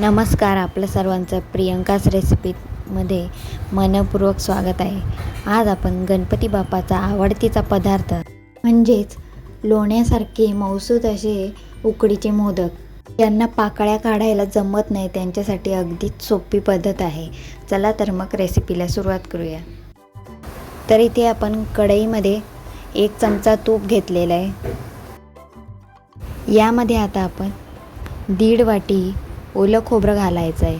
नमस्कार आपलं सर्वांचं प्रियंकाच रेसिपीमध्ये मनपूर्वक स्वागत आहे. आज आपण गणपती बाप्पाचा आवडतीचा पदार्थ म्हणजेच लोण्यासारखे मौसूद असे उकडीचे मोदक. ज्यांना पाकळ्या काढायला जमत नाही त्यांच्यासाठी अगदीच सोपी पद्धत आहे. चला तर मग रेसिपीला सुरुवात करूया. तर इथे आपण कढईमध्ये एक चमचा तूप घेतलेला आहे. यामध्ये आता आपण दीड वाटी ओलं खोबरं घालायचं आहे.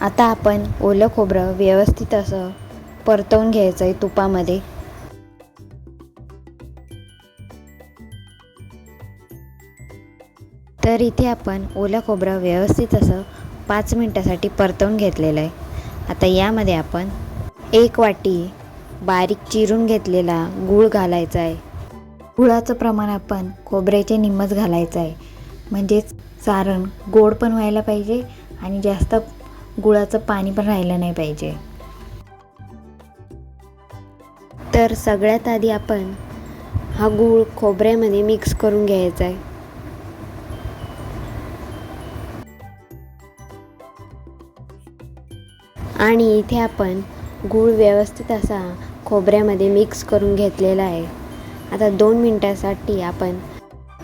आता आपण ओलं खोबरं व्यवस्थित असं परतवून घ्यायचं आहे तुपामध्ये. तर इथे आपण ओलं खोबरं व्यवस्थित असं पाच मिनटासाठी परतवून घेतलेलं आहे. आता यामध्ये आपण एक वाटी बारीक चिरून घेतलेला गूळ घालायचा आहे गुळाचं प्रमाण आपण खोबऱ्याचे निम्मच घालायचं आहे म्हणजेच सारण गोड पण व्हायला पाहिजे आणि जास्त गुळाचं पाणी पण राहिलं नाही पाहिजे. तर सगळ्यात आधी आपण हा गूळ खोबऱ्यामध्ये मिक्स करून घ्यायचा आहे आणि इथे आपण गूळ व्यवस्थित असा खोबऱ्यामध्ये मिक्स करून घेतलेलं आहे. आता दोन मिनटासाठी आपण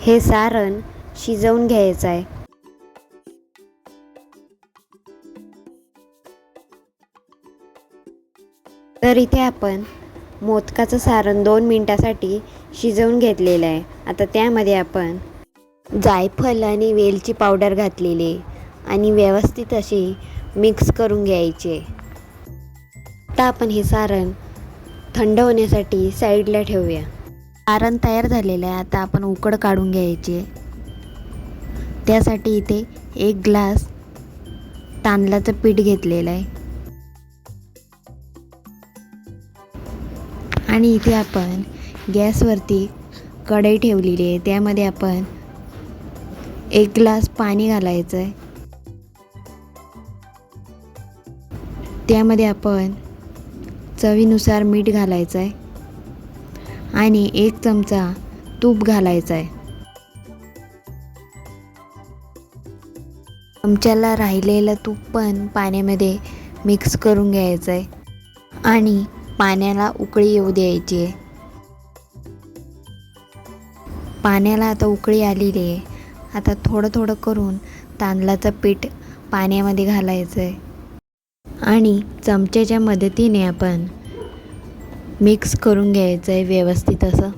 हे सारण शिजवून घ्यायचं आहे. तर इथे आपण मोदकाचं सारण दोन मिनटासाठी शिजवून घेतलेलं आहे. आता त्यामध्ये आपण जायफळ आणि वेलची पावडर घातलेली आणि व्यवस्थित अशी मिक्स करून घ्यायचे आता आपण हे सारण थंड होण्यासाठी साईडला ठेवूया. सारण तयार झालेलं आहे. आता आपण उकड काढून घ्यायची. त्यासाठी इथे एक ग्लास तांदळाचं पीठ घेतलेलं आहे. आणि इथे आपण गॅसवरती कढई ठेवलेली आहे. त्यामध्ये आपण एक ग्लास पाणी घालायचं आहे. त्यामध्ये आपण चवीनुसार मीठ घालायचं आहे आणि एक चमचा तूप घालायचा आहे चमच्याला राहिलेलं तूप पण पाण्यामध्ये मिक्स करून घ्यायचं आहे आणि पाण्याला उकळी येऊ द्यायची. आहे पाण्याला आता उकळी आलेली आहे. आता थोडं थोडं करून तांदळाचं पीठ पाण्यामध्ये घालायचं आहे आणि चमच्याच्या मदतीने आपण मिक्स करून घ्यायचं आहे व्यवस्थित असं.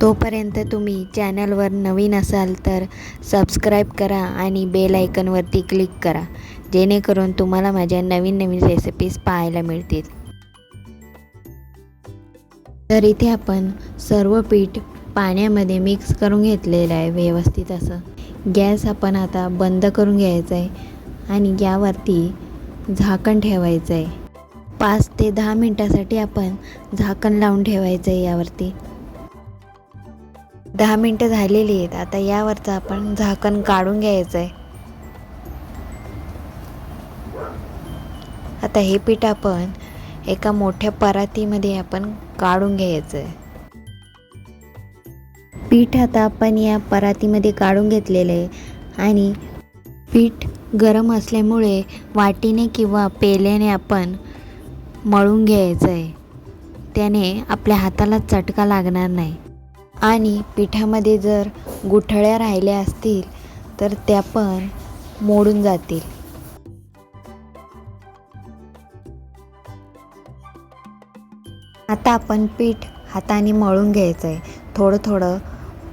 तोपर्यंत तुम्ही चॅनलवर नवीन असाल तर सबस्क्राईब करा आणि बेल आयकनवरती क्लिक करा जेणेकरून तुम्हाला माझ्या नवीन नवीन रेसिपीज पाहायला मिळतील. तर इथे आपण सर्व पीठ पाण्यामध्ये मिक्स करून घेतलेलं आहे व्यवस्थित असं. गॅस आपण आता बंद करून घ्यायचा आहे आणि यावरती झाकण ठेवायचं आहे पाच ते दहा मिनटासाठी आपण झाकण लावून ठेवायचं आहे यावरती. दहा मिनटं झालेली आहेत आता यावरचं आपण झाकण काढून घ्यायचं आहे आता हे पीठ आपण एका मोठ्या परातीमध्ये आपण काढून घ्यायचं आहे पीठ आता आपण या परातीमध्ये काढून घेतलेलं आहे आणि पीठ गरम असल्यामुळे वाटीने किंवा पेल्याने आपण मळून घ्यायचं आहे त्याने आपल्या हाताला चटका लागणार नाही. आणि पिठामध्ये जर गुठळ्या राहिल्या असतील तर त्या पण मोडून जातील. आता आपण पीठ हाताने मळून घ्यायचं आहे थोडं थोडं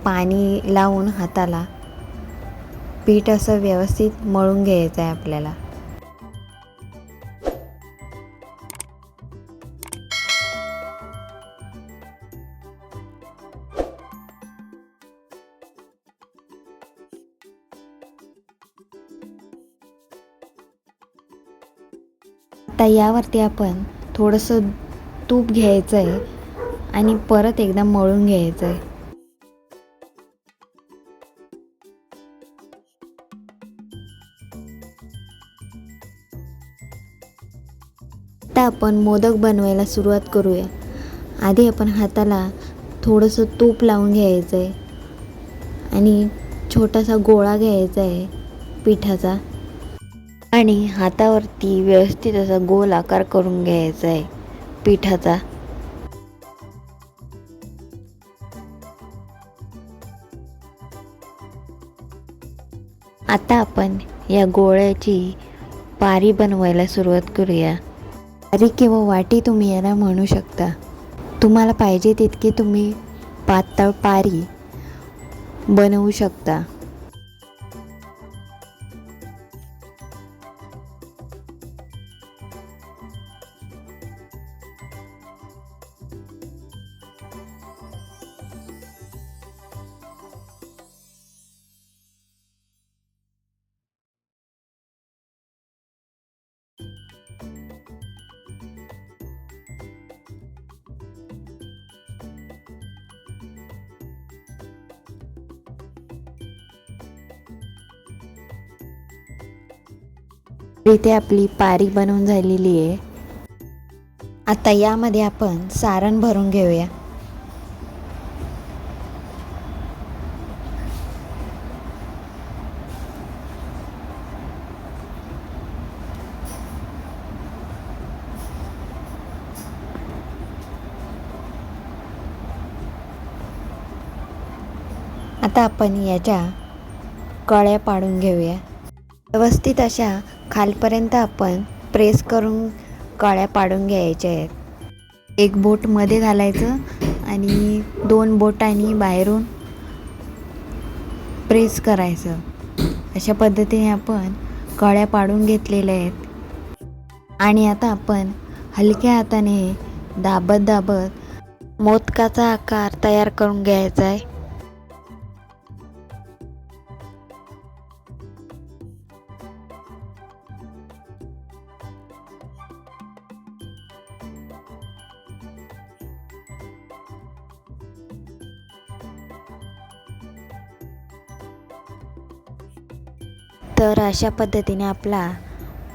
पाणी लावून हाताला पीठ असं व्यवस्थित मळून घ्यायचं आहे आपल्याला. आता यावरती आपण थोडंसं तूप घ्यायचं आहे आणि परत एकदा मळून घ्यायचं आहे आता आपण मोदक बनवायला सुरुवात करूया. आधी आपण हाताला थोडंसं तूप लावून घ्यायचं आहे आणि छोटासा गोळा घ्यायचा आहे पिठाचा. आणि हातावरती व्यवस्थित असा गोल आकार करून घ्यायचा आहे पिठाचा. आता आपण या गोळ्याची पारी बनवायला सुरुवात करूया. पारी किंवा वाटी तुम्ही याला म्हणू शकता? तुम्हाला पाहिजे तितकी तुम्ही पातळ पारी बनवू शकता. इथे आपली पारी बनवून झालेली आहे. आता यामध्ये आपण सारण भरून घेऊया. आता आपण याच्या कळ्या पाडून घेऊया. व्यवस्थित अशा खालपर्यंत आपण प्रेस करून कळ्या पाडून घ्यायच्या आहेत. एक बोटमध्ये घालायचं आणि दोन बोटांनी बाहेरून प्रेस करायचं. अशा पद्धतीने आपण कळ्या पाडून घेतलेल्या आहेत. आणि आता आपण हलक्या हाताने दाबत दाबत मोदकाचा आकार तयार करून घ्यायचा आहे. तर अशा पद्धतीने आपला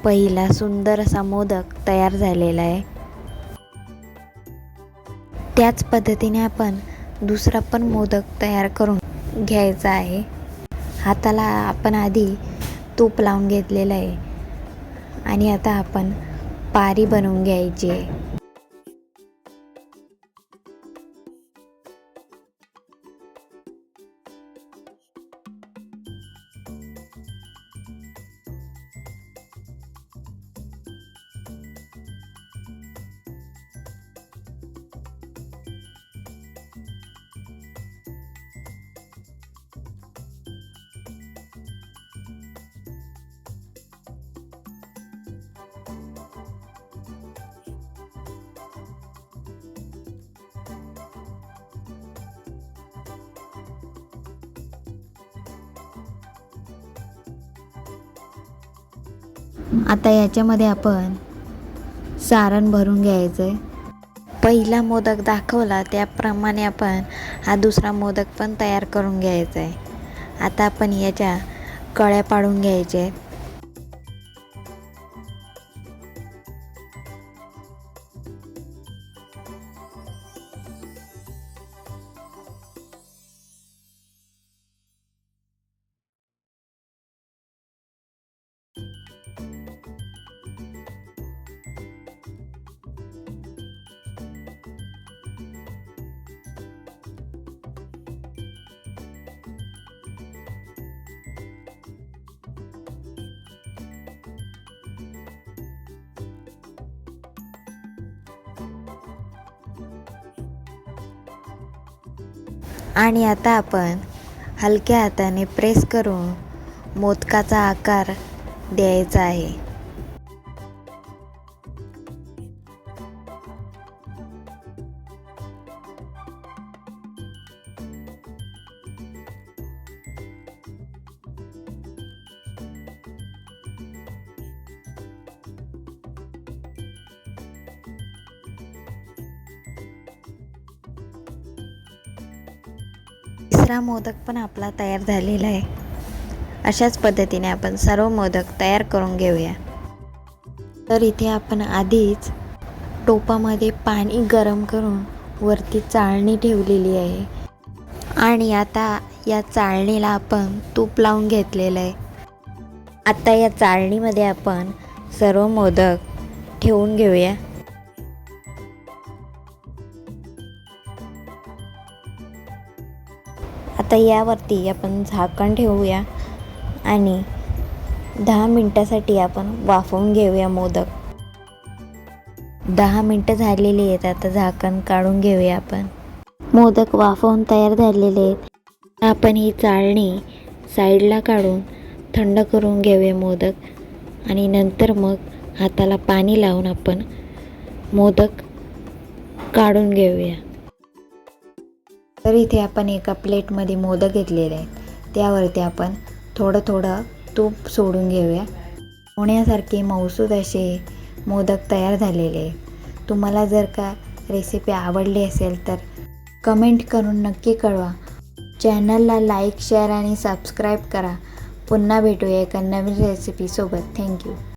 पहिला सुंदर असा मोदक तयार झालेला आहे. त्याच पद्धतीने आपण दुसरा पण मोदक तयार करून घ्यायचा आहे. हाताला आपण आधी तूप लावून घेतलेलं आहे. आणि आता आपण पारी बनवून घ्यायची आहे. आता याच्यामध्ये आपण सारण भरून घ्यायचं आहे पहिला मोदक दाखवला त्याप्रमाणे आपण हा दुसरा मोदक पण तयार करून घ्यायचा आहे आता आपण याच्या कळ्या पाडून घ्यायच्या आहेत आणि आता आपण हलक्या हाताने प्रेस करून मोदकाचा आकार द्यायचा आहे. तिसरा मोदक पण आपला तयार झालेला आहे. अशाच पद्धतीने आपण सर्व मोदक तयार करून घेऊया. तर इथे आपण आधीच टोपामध्ये पाणी गरम करून वरती चाळणी ठेवलेली आहे. आणि आता या चाळणीला आपण तूप लावून घेतलेलं आहे. आता या चाळणीमध्ये आपण सर्व मोदक ठेवून घेऊया. आता यावरती आपण झाकण ठेवूया आणि दहा मिनटासाठी आपण वाफवून घेऊया मोदक. दहा मिनटं झालेली आहेत आता झाकण काढून घेऊया आपण. मोदक वाफवून तयार झालेले आहेत. आपण ही चाळणी साईडला काढून थंड करून घेऊया मोदक आणि नंतर मग हाताला पाणी लावून आपण मोदक काढून घेऊया. तर इथे आपण एका प्लेटमध्ये मोदक घेतलेले आहेत. त्यावरती आपण थोडं थोडं तूप सोडून घेऊया. होण्यासारखे मौसूद असे मोदक तयार झालेले तुम्हाला जर का रेसिपी आवडली असेल तर कमेंट करून नक्की कळवा. चॅनलला लाईक शेअर आणि सबस्क्राईब करा. पुन्हा भेटूया एका नवीन रेसिपीसोबत थँक्यू